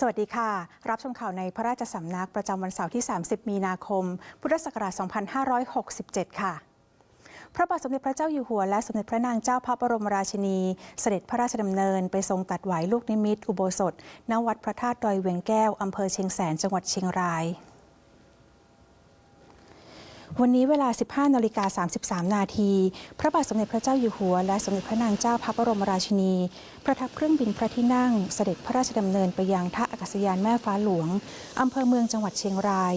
สวัสดีค่ะ รับชมข่าวในพระราชสำนักประจำวันเสาร์ที่ 30 มีนาคม พุทธศักราช 2567 ค่ะพระบาทสมเด็จพระเจ้าอยู่หัวและสมเด็จพระนางเจ้าพระบรมราชินี เสด็จพระราชดำเนินไปทรงตัดไหวลูกนิมิต อุโบสถณวัดพระธาตุดอยเวียงแก้วอำเภอเชียงแสนจังหวัดเชียงราย วันนี้เวลา 15นาฬิกา33 นาที พระบาทสมเด็จพระเจ้าอยู่หัว และสมเด็จพระนางเจ้าพระบรมราชินี ประทับเครื่องบินพระที่นั่ง เสด็จพระราชดำเนินไปยังท่าอากาศยานแม่ฟ้าหลวงอำเภอเมืองจังหวัดเชียงราย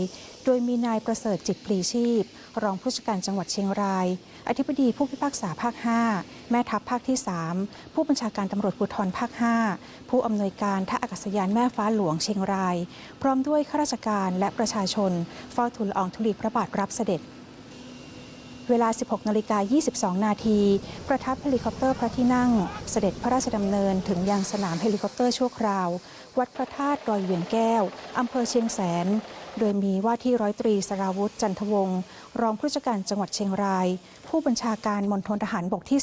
โดยมีนายประเสริฐจิตปรีชีพ รองผู้จัดการจังหวัดเชียงราย อธิบดีผู้พิพากษาภาค 5 แม่ทัพภาคที่ 3 ผู้บัญชาการตำรวจภูธรภาค 5 ผู้อำนวยการท่าอากาศยานแม่ฟ้าหลวงเชียงราย พร้อมด้วยข้าราชการและประชาชนเฝ้าทูลอองธุลีพระบาทรับเสด็จเวลา 16 นาฬิกา 22 นาที ประทับเฮลิคอปเตอร์พระที่นั่ง เสด็จพระราชดำเนินถึงยังสนามเฮลิคอปเตอร์ชั่วคราว วัดพระธาตุดอยเวียงแก้ว อำเภอเชียงแสน โดยมีว่าที่ร้อยตรีสราวุธจันทวงศ์รองผู้จัดการจังหวัดเชียงราย ผู้บัญชาการมณฑลทหารบกที่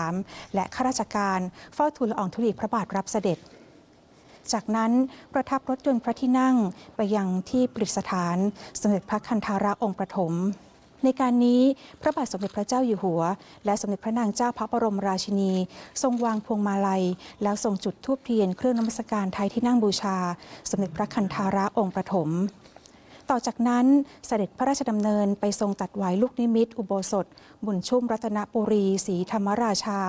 33 และข้าราชการเฝ้าทูลละอองธุลีพระบาทรับเสด็จ จากนั้นประทับรถยนต์พระที่นั่งไปยังที่ประดิษฐานสมเด็จพระคันธาระองค์ประถมในการนี้พระบาทสมเด็จพระเจ้าอยู่หัว และสมเด็จพระนางเจ้าพระบรมราชินี ทรงวางพวงมาลัย แล้วทรงจุดธูปเทียนเครื่องนมัสการไทยที่นั่งบูชา สมเด็จพระคันธาระองค์ประถม ต่อจากนั้นเสด็จพระราชดำเนินไปทรงตัดไหวลูกนิมิต อุโบสถ บุญชุ่มรัตนปุรีศรีธรรมราชา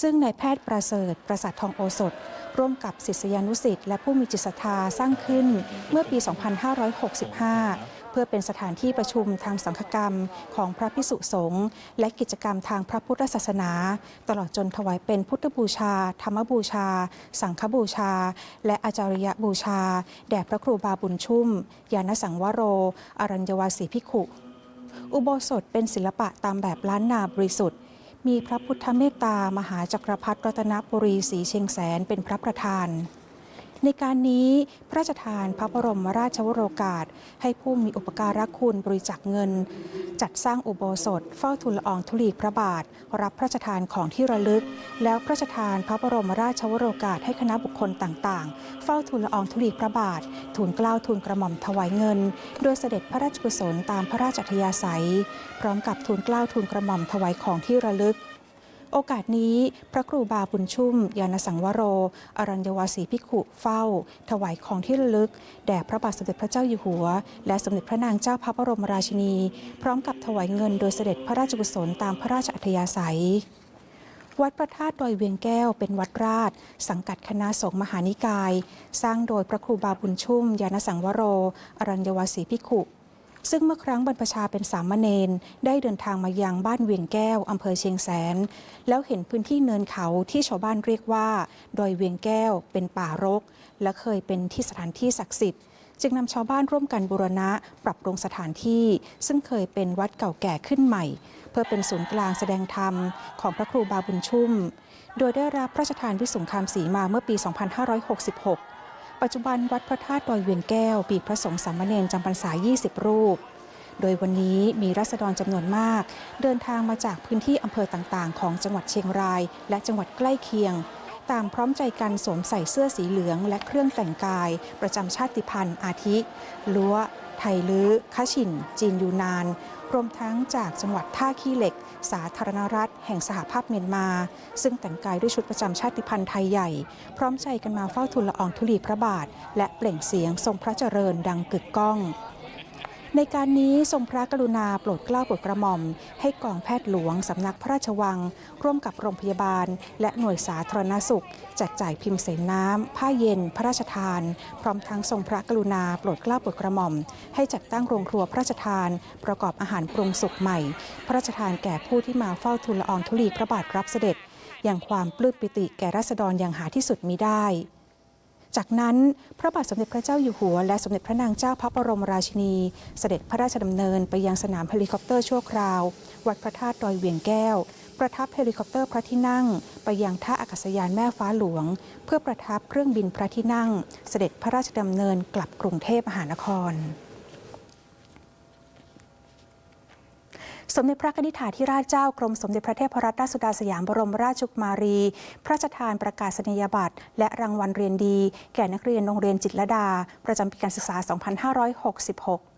ซึ่งนายแพทย์ประเสริฐ ประสาททองโอสถ ร่วมกับศิษยานุสิ์และผู้มีจิตศรัทธาสร้างขึ้นเมื่อปี 2565 เพื่อเป็นสถานที่ประชุมทางสังฆกรรมของพระพิสุสงฆ์และกิจกรรมทางพระพุทธศาสนา ตลอดจนถวายเป็นพุทธบูชา ธรรมบูชา สังฆบูชา และอาจาริยบูชา แด่พระครูบาบุญชุ่ม ยานสังวโร อรัญญวาสีพิขุ อุโบสถเป็นศิลปะตามแบบล้านนาบริสุทธิ์มีพระพุทธเมตตามหาจักรพรรดิรัตนปุรีศรีเชียงแสนเป็นพระประธาน ในการนี้พระราชทานพระบรมราชวโรกาส ให้ผู้มีอุปการะคุณบริจาคเงิน จัดสร้างอุโบสถ เฝ้าทูลละอองธุลีพระบาท รับพระราชทานของที่ระลึก แล้วพระราชทานพระบรมราชวโรกาสให้คณะบุคคลต่างๆ เฝ้าทูลละอองธุลีพระบาท ทูลเกล้าทูลกระหม่อมถวายเงิน โดยเสด็จพระราชกุศลตามพระราชอัธยาศัย พร้อมกับทูลเกล้าทูลกระหม่อมถวายของที่ระลึก โอกาสนี้พระครูบาบุญชุ่ม ยานสังวโร อรัญญวาสีพิขุเฝ้า ถวายของที่ระลึก แด่พระบาทสมเด็จพระเจ้าอยู่หัว และสมเด็จพระนางเจ้าพระบรมราชินี พร้อมกับถวายเงินโดยเสด็จพระราชกุศลตามพระราชอัธยาศัยวัดพระธาตุดอยเวียงแก้วเป็นวัดราช สังกัดคณะสงฆ์มหานิกาย สร้างโดยพระครูบาบุญชุ่ม ยานสังวโร อรัญญวาสีพิขุ ซึ่งเมื่อครั้งบรรพชาเป็นสามเณรได้เดินทางมายังบ้านเวียงแก้วอำเภอเชียงแสน แล้วเห็นพื้นที่เนินเขาที่ชาวบ้านเรียกว่าดอยเวียงแก้วเป็นป่ารก และเคยเป็นที่สถานที่ศักดิ์สิทธิ์จึงนำชาวบ้านร่วมกันบูรณะปรับปรุงสถานที่ ซึ่งเคยเป็นวัดเก่าแก่ขึ้นใหม่ เพื่อเป็นศูนย์กลางแสดงธรรมของพระครูบาบุญชุ่ม โดยได้รับพระราชทานวิสุงคามศรีมาเมื่อปี 2566 ปัจจุบันวัดพระธาตุดอยเวียงแก้วปีพระสงฆ์สามเณรจำพรรษา 20 รูป โดยวันนี้มีรัษฎรจำนวนมาก เดินทางมาจากพื้นที่อำเภอต่างๆ ของจังหวัดเชียงราย และจังหวัดใกล้เคียง ตามพร้อมใจกันสวมใส่เสื้อสีเหลือง และเครื่องแต่งกาย ประจำชาติพันธุ์อาทิ ลัว ไทลื้อคชิน จีนยูนานรวมทั้งจากจังหวัดท่าขี้เหล็ก สาธารณรัฐ แห่งสหภาพเมียนมา ซึ่งแต่งกายด้วยชุดประจำชาติพันธุ์ไทยใหญ่ พร้อมใจกันมาเฝ้าทูลละอองธุลีพระบาท และเปล่งเสียงทรงพระเจริญดังกึกก้อง ในการนี้ทรงพระกรุณาโปรดเกล้าโปรดกระหม่อม ให้กองแพทย์หลวงสำนักพระราชวัง ร่วมกับโรงพยาบาล และหน่วยสาธารณสุขแจกจ่ายพิมพ์เสนน้ำ ผ้าเย็น พระราชทาน พร้อมทั้งทรงพระกรุณาโปรดเกล้าโปรดกระหม่อม ให้จัดตั้งโรงครัวพระราชทาน ประกอบอาหารปรุงสุกใหม่ พระราชทานแก่ผู้ที่มาเฝ้าทูลละอองธุลีพระบาทรับเสด็จอย่างความปลื้มปิติแก่ราษฎรอย่างหาที่สุดมิได้ จากนั้นพระบาทสมเด็จพระเจ้าอยู่หัว และสมเด็จพระนางเจ้าพระบรมราชินี เสด็จพระราชดำเนินไปยังสนามเฮลิคอปเตอร์ชั่วคราว วัดพระธาตุดอยเวียงแก้ว ประทับเฮลิคอปเตอร์พระที่นั่ง ไปยังท่าอากาศยานแม่ฟ้าหลวง เพื่อประทับเครื่องบินพระที่นั่ง เสด็จพระราชดำเนินกลับกรุงเทพมหานคร สมเด็จพระนิธิถาธิราชเจ้ากรมสมเด็จพระเทพรัตนราชสุดาสยามบรมราชกุมารี พระราชทานประกาศนียบัตร และรางวัลเรียนดี แก่นักเรียนโรงเรียนจิตรลดา ประจำปีการศึกษา 2566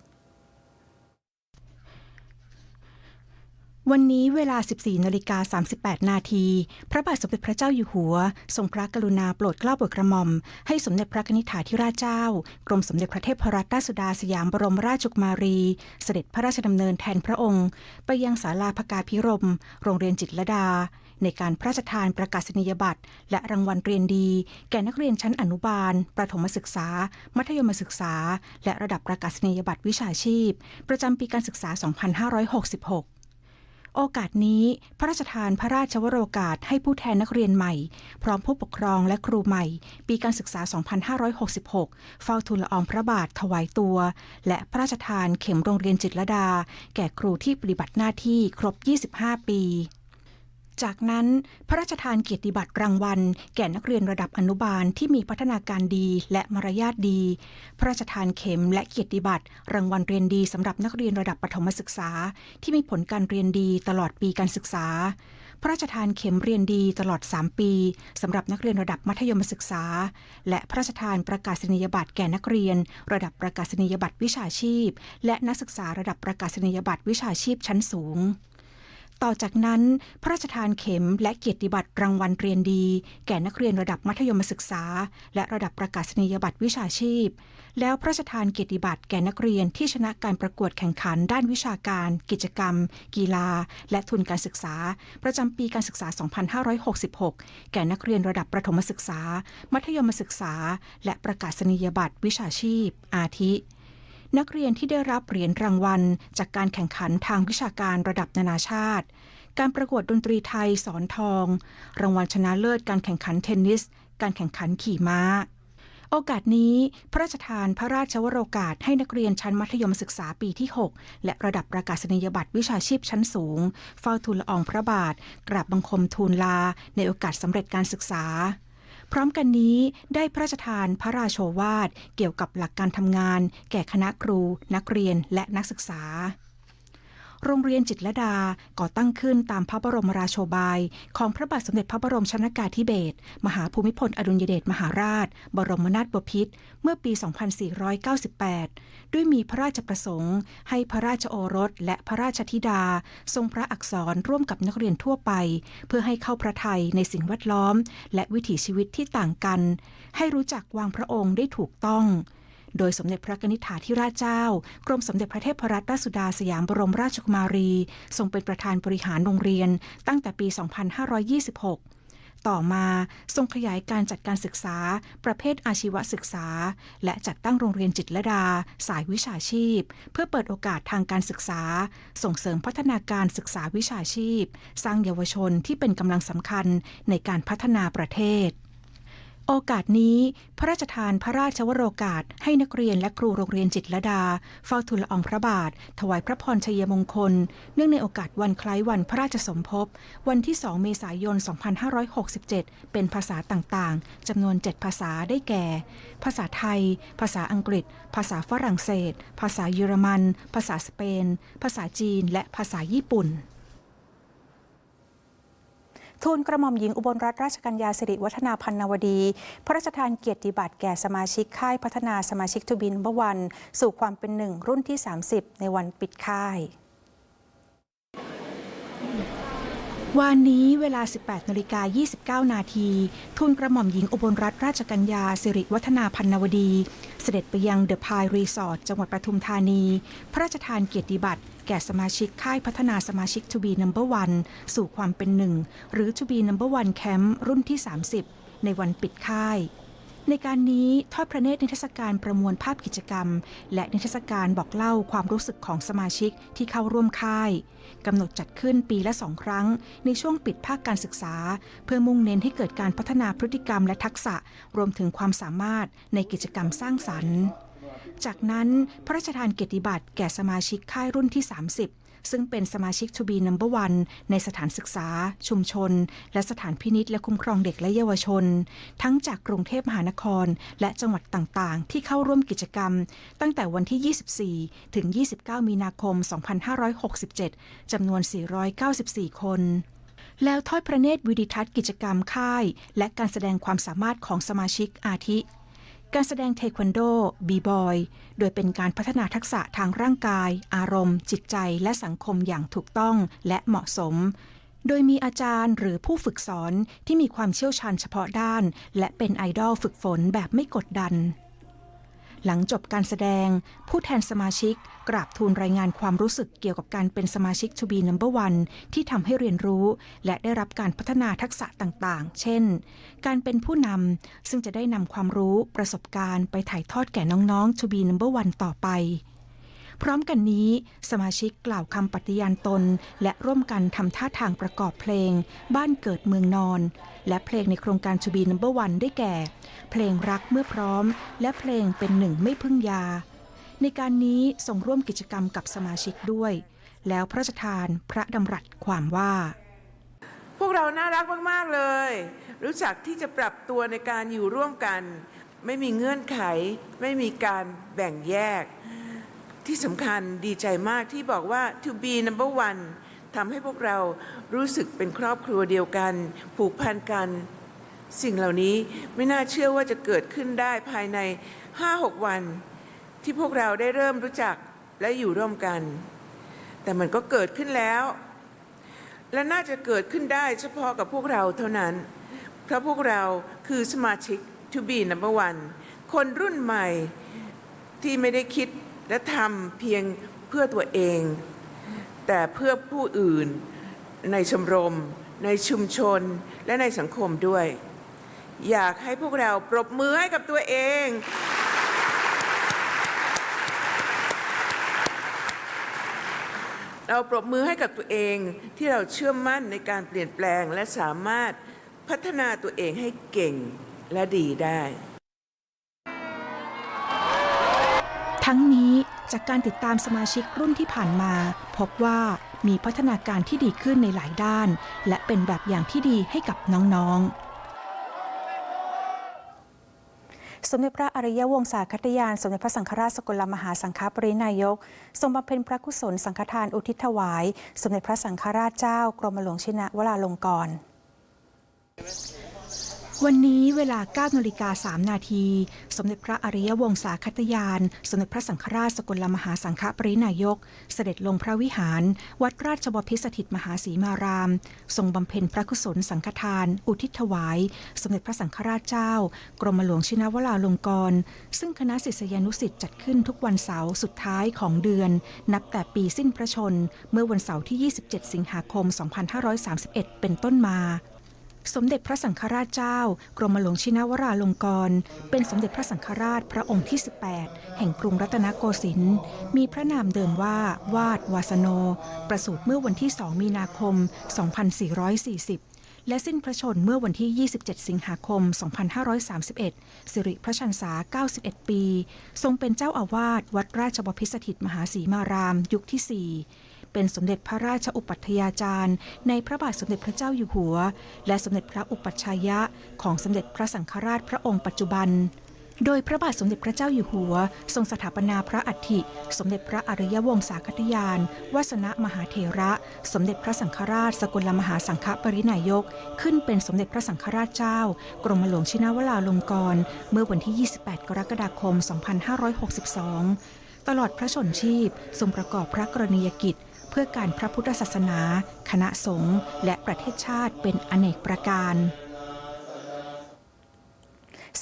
วันนี้เวลา 14นาฬิกา38 นาที พระบาทสมเด็จพระเจ้าอยู่หัว ทรงพระกรุณาโปรดเกล้าโปรดกระหม่อม ให้สมเด็จพระนิธิถาธิราชเจ้า กรมสมเด็จพระเทพรัตนราชสุดาสยามบรมราชกุมารี เสด็จพระราชดำเนินแทนพระองค์ ไปยังศาลาพกาพิรม โรงเรียนจิตรดา ในการพระราชทานประกาศนียบัตร และรางวัลเรียนดี แก่นักเรียนชั้นอนุบาล ประถมศึกษา มัธยมศึกษา และระดับประกาศนียบัตรวิชาชีพ ประจำปีการศึกษา 2566 โอกาสนี้ พระราชทานพระราชวโรกาสให้ผู้แทนนักเรียนใหม่ พร้อมผู้ปกครองและครูใหม่ ปีการศึกษา 2566 เฝ้าทูลละอองพระบาทถวายตัว และพระราชทานเข็มโรงเรียนจิตรลดา แก่ครูที่ปฏิบัติหน้าที่ครบ 25 ปี จากนั้นพระราชทานเกียรติบัตรรางวัล แก่นักเรียนระดับอนุบาลที่มีพัฒนาการดีและมารยาทดี พระราชทานเข็มและเกียรติบัตรรางวัลเรียนดีสำหรับนักเรียนระดับประถมศึกษา ที่มีผลการเรียนดีตลอดปีการศึกษา พระราชทานเข็มเรียนดีตลอด 3 ปีสำหรับนักเรียนระดับมัธยมศึกษา และพระราชทานประกาศนียบัตรแก่นักเรียน ระดับประกาศนียบัตรวิชาชีพ และนักศึกษาระดับประกาศนียบัตรวิชาชีพชั้นสูง ต่อจากนั้น พระราชทานเข็มและเกียรติบัตรรางวัลเรียนดี แก่นักเรียนระดับมัธยมศึกษา และระดับประกาศนียบัตรวิชาชีพ แล้วพระราชทานเกียรติบัตรแก่นักเรียนที่ชนะการประกวดแข่งขันด้านวิชาการ กิจกรรม กีฬา และทุนการศึกษา ประจำปีการศึกษา 2566 แก่นักเรียนระดับประถมศึกษา มัธยมศึกษา และประกาศนียบัตรวิชาชีพ อาทิ นักเรียนที่ได้รับเหรียญรางวัล จากการแข่งขันทางวิชาการระดับนานาชาติ การประกวดดนตรีไทยสอนทอง รางวัลชนะเลิศการแข่งขันเทนนิส การแข่งขันขี่ม้า โอกาสนี้ พระราชทานพระราชวโรกาสให้นักเรียนชั้นมัธยมศึกษาปีที่ 6 และระดับประกาศนียบัตรวิชาชีพชั้นสูงเฝ้าทูลละอองพระบาท กราบบังคมทูลลา ในโอกาสสำเร็จการศึกษา พร้อมกันนี้ได้พระราชทานพระราโชวาทเกี่ยวกับหลักการทำงาน แก่คณะครู นักเรียนและนักศึกษา โรงเรียนจิตรดาก่อตั้งขึ้นตามพระบรมราโชบาย ของพระบาทสมเด็จพระบรมชนกาธิเบศรมหาภูมิพลอดุลยเดชมหาราช บรมนาถบพิตรเมื่อปี 2498 ด้วยมีพระราชประสงค์ ให้พระราชโอรสและพระราชธิดา ทรงพระอักษรร่วมกับนักเรียนทั่วไป เพื่อให้เข้าพระทัยในสิ่งแวดล้อม และวิถีชีวิตที่ต่างกัน ให้รู้จักวางพระองค์ได้ถูกต้อง โดยสมเด็จพระนิธิถาธิราชเจ้า กรมสมเด็จพระเทพรัตนราชสุดาสยามบรมราชกุมารี ทรงเป็นประธานบริหารโรงเรียนตั้งแต่ปี 2526ต่อมาทรงขยายการจัดการศึกษา ประเภทอาชีวศึกษา และจัดตั้งโรงเรียนจิตรดา สายวิชาชีพ เพื่อเปิดโอกาสทางการศึกษา ส่งเสริมพัฒนาการศึกษาวิชาชีพ สร้างเยาวชนที่เป็นกำลังสำคัญในการพัฒนาประเทศ โอกาสนี้พระราชทานพระราชวโรกาสให้นักเรียนและครูโรงเรียนจิตรดา เฝ้าทูลละอองพระบาท ถวายพระพรชัยมงคล เนื่องในโอกาสวันคล้ายวันพระราชสมภพ วันที่ 2 เมษายน 2567 เป็นภาษาต่างๆ จำนวน 7 ภาษาได้แก่ ภาษาไทย ภาษาอังกฤษ ภาษาฝรั่งเศส ภาษาเยอรมัน ภาษาสเปน ภาษาจีน และภาษาญี่ปุ่น ทูลกระหม่อมหญิงอุบลรัตนราชกัญญาสิริวัฒนาพันนวดี พระราชทานเกียรติบัตรแก่สมาชิกค่ายพัฒนาสมาชิกทูบินเบวัน สู่ความเป็นหนึ่งรุ่นที่ 30 ในวันปิดค่าย วานนี้เวลา 18นาฬิกา29 นาทีทูลกระหม่อมหญิงอุบลรัตนราชกัญญาสิริวัฒนาพันนวดี เสด็จไปยังเดอะพายรีสอร์ทจังหวัดปทุมธานี พระราชทานเกียรติบัตรแก่สมาชิกค่ายพัฒนาสมาชิก To be number one สู่ความเป็นหนึ่ง หรือ To be number one camp รุ่นที่ 30 ในวันปิดค่าย ในการนี้ทอดพระเนตรนิทรรศการประมวลภาพกิจกรรม และนิทรรศการบอกเล่าความรู้สึกของสมาชิกที่เข้าร่วมค่ายกำหนดจัดขึ้นปีละสองครั้ง ในช่วงปิดภาคการศึกษา เพื่อมุ่งเน้นให้เกิดการพัฒนาพฤติกรรมและทักษะรวมถึงความสามารถในกิจกรรมสร้างสรรค์ จากนั้นพระราชทานเกียรติบัตรแก่สมาชิกค่ายรุ่นที่ 30 ซึ่งเป็นสมาชิก To be number one ในสถานศึกษา ชุมชน และสถานพินิษและคุ้มครองเด็กและเยาวชน ทั้งจากกรุงเทพมหานคร และจังหวัดต่างๆ ที่เข้าร่วมกิจกรรม ตั้งแต่วันที่ 24 ถึง 29 มีนาคม 2567 จำนวน 494 คนแล้วทอดพระเนตรวิดิทัศน์กิจกรรมค่าย และการแสดงความสามารถของสมาชิกอาทิ การแสดงเทควันโด บีบอย โดยเป็นการพัฒนาทักษะทางร่างกาย อารมณ์ จิตใจ และสังคมอย่างถูกต้องและเหมาะสม โดยมีอาจารย์หรือผู้ฝึกสอนที่มีความเชี่ยวชาญเฉพาะด้าน และเป็นไอดอลฝึกฝนแบบไม่กดดัน หลังจบการแสดง ผู้แทนสมาชิก กราบทูลรายงานความรู้สึกเกี่ยวกับการเป็นสมาชิกชูบีนัมเบอร์วันที่ทำให้เรียนรู้ และได้รับการพัฒนาทักษะต่างๆ เช่น การเป็นผู้นำซึ่งจะได้นำความรู้ประสบการณ์ไปถ่ายทอดแก่น้องๆชูบีนัมเบอร์วันต่อไป พร้อมกันนี้สมาชิกกล่าวคำปฏิญาณตน และร่วมกันทำท่าทางประกอบเพลง บ้านเกิดเมืองนอน และเพลงในโครงการ To be number one ได้แก่ เพลงรักเมื่อพร้อม และเพลงเป็นหนึ่งไม่พึ่งยา ในการนี้ส่งร่วมกิจกรรมกับสมาชิกด้วย แล้วพระราชทานพระดำรัสความว่า พวกเราน่ารักมาก ๆ เลย รู้จักที่จะปรับตัวในการอยู่ร่วมกัน ไม่มีเงื่อนไข ไม่มีการแบ่งแยก ที่สำคัญดีใจมากที่บอกว่า to be number one ทำให้พวกเรารู้สึกเป็นครอบครัวเดียวกัน ผูกพันกัน สิ่งเหล่านี้ไม่น่าเชื่อว่าจะเกิดขึ้นได้ภายใน 5-6 วัน ที่พวกเราได้เริ่มรู้จักและอยู่ร่วมกัน แต่มันก็เกิดขึ้นแล้ว และน่าจะเกิดขึ้นได้เฉพาะกับพวกเราเท่านั้น เพราะพวกเราคือสมาชิก to be number one คนรุ่นใหม่ที่ไม่ได้คิด และทำเพียงเพื่อตัวเอง แต่เพื่อผู้อื่นในชมรม ในชุมชนและในสังคมด้วย อยากให้พวกเราปรบมือให้กับตัวเอง เราปรบมือให้กับตัวเองที่เราเชื่อมั่นในการเปลี่ยนแปลงและสามารถพัฒนาตัวเองให้เก่งและดีได้ ทั้งนี้จากการติดตามสมาชิกรุ่นที่ผ่านมา พบว่ามีพัฒนาการที่ดีขึ้นในหลายด้าน และเป็นแบบอย่างที่ดีให้กับน้องๆสมเด็จพระอริยวงศาคตยาน สมเด็จพระสังฆราชสกลมหาสังฆปรินายก ทรงบำเพ็ญพระกุศลสังฆทานอุทิศถวาย สมเด็จพระสังฆราชเจ้า กรมหลวงชินวราลงกรณ์ วันนี้เวลา9นาฬิกา3นาที สมเด็จพระอริยวงศาคตยาน สมเด็จพระสังฆราชสกลมหาสังฆปรินายก เสด็จลงพระวิหาร วัดราชบพิสถิตมหาศรีมาราม ทรงบำเพ็ญพระกุศลสังฆทาน อุทิศถวาย สมเด็จพระสังฆราชเจ้า กรมหลวงชินวราลงกรณ์ซึ่งคณะศิษยานุสิ์จัดขึ้นทุกวันเสาร์สุดท้ายของเดือน นับแต่ปีสิ้นพระชน เมื่อวันเสาร์ที่ 27 สิงหาคม 2531 เป็นต้นมา สมเด็จพระสังฆราชเจ้า กรมหลวงชินวราลงกรณ์เป็นสมเด็จพระสังฆราชพระองค์ที่ 18 แห่งกรุงรัตนโกสินทร์ มีพระนามเดิมว่า วาดวาสโน ประสูติเมื่อวันที่ 2 มีนาคม 2440 และสิ้นพระชนเมื่อวันที่ 27 สิงหาคม 2531 สิริพระชันษา 91 ปี ทรงเป็นเจ้าอาวาสวัดราชบพิสถิตมหาศรีมาราม ยุคที่ 4 เป็นสมเด็จพระราชอุปัฏยาจารย์ ในพระบาทสมเด็จพระเจ้าอยู่หัว และสมเด็จพระอุปัชฌายะ ของสมเด็จพระสังฆราชพระองค์ปัจจุบัน โดยพระบาทสมเด็จพระเจ้าอยู่หัว ทรงสถาปนาพระอัฐิ สมเด็จพระอริยวงศาคตยานวาสนมหาเถระ สมเด็จพระสังฆราช สกลมหาสังฆปรินายก ขึ้นเป็นสมเด็จพระสังฆราชเจ้า กรมหลวงชินวราลงกรณ์เมื่อวันที่ 28 กรกฎาคม 2562ตลอดพระชนชีพทรงประกอบพระกรณียกิจ พื่อการพระพุทธศาสนา คณะสงฆ์และประเทศชาติเป็นอเนกประการ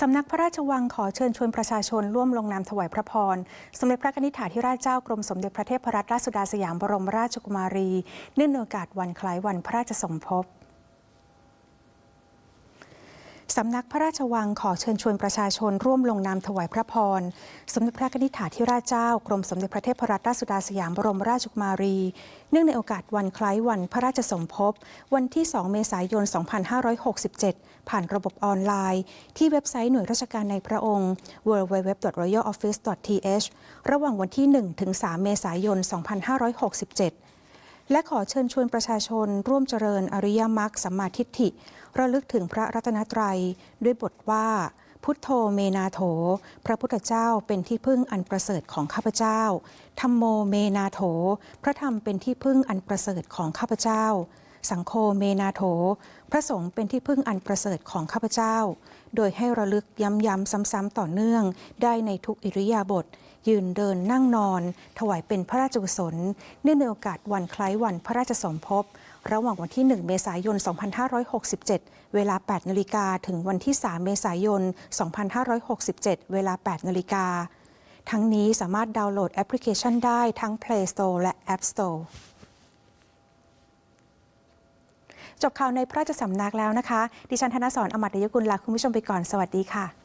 สำนักพระราชวังขอเชิญชวนประชาชนร่วมลงนามถวายพระพร สมเด็จพระนิธิถาธิราชเจ้ากรมสมเด็จพระเทพรัตนราชสุดาสยามบรมราชกุมารี เนื่องในโอกาสวันคล้ายวันพระราชสมภพ สำนักพระราชวังขอเชิญชวนประชาชนร่วมลงนามถวายพระพร สมเด็จพระนิธิถาธิราชเจ้า กรมสมเด็จพระเทพรัตนราชสุดาสยามบรมราชกุมารี เนื่องในโอกาสวันคล้ายวันพระราชสมภพ วันที่ 2 เมษายน 2567 ผ่านระบบออนไลน์ ที่เว็บไซต์หน่วยราชการในพระองค์ www.royaloffice.th ระหว่างวันที่ 1 ถึง 3 เมษายน 2567และขอเชิญชวนประชาชนร่วมเจริญอริยมรรคสัมมาทิฏฐิ ระลึกถึงพระรัตนตรัย ด้วยบทว่า พุทโธเมนาโถ พระพุทธเจ้าเป็นที่พึ่งอันประเสริฐของข้าพเจ้าธรรมโมเมนาโถ พระธรรมเป็นที่พึ่งอันประเสริฐของข้าพเจ้า สังโฆเมนาโถ พระสงฆ์เป็นที่พึ่งอันประเสริฐของข้าพเจ้า โดยให้ระลึกย้ำๆซ้ำๆต่อเนื่องได้ในทุกอิริยาบถยืนเดินนั่งนอน ถวายเป็นพระราชกุศลเนื่องในโอกาสวันคล้ายวันพระราชสมภพ ระหว่างวันที่ 1 เมษายน 2567 เวลา 8 นาฬิกา ถึงวันที่ 3 เมษายน 2567 เวลา 8 นาฬิกา ทั้งนี้สามารถดาวน์โหลดแอปพลิเคชันได้ทั้ง Play Store และ App Store จบข่าวในพระราชสำนักแล้วนะคะ ดิฉันธนสรอมตยกุลลาคุณผู้ชมไปก่อน สวัสดีค่ะ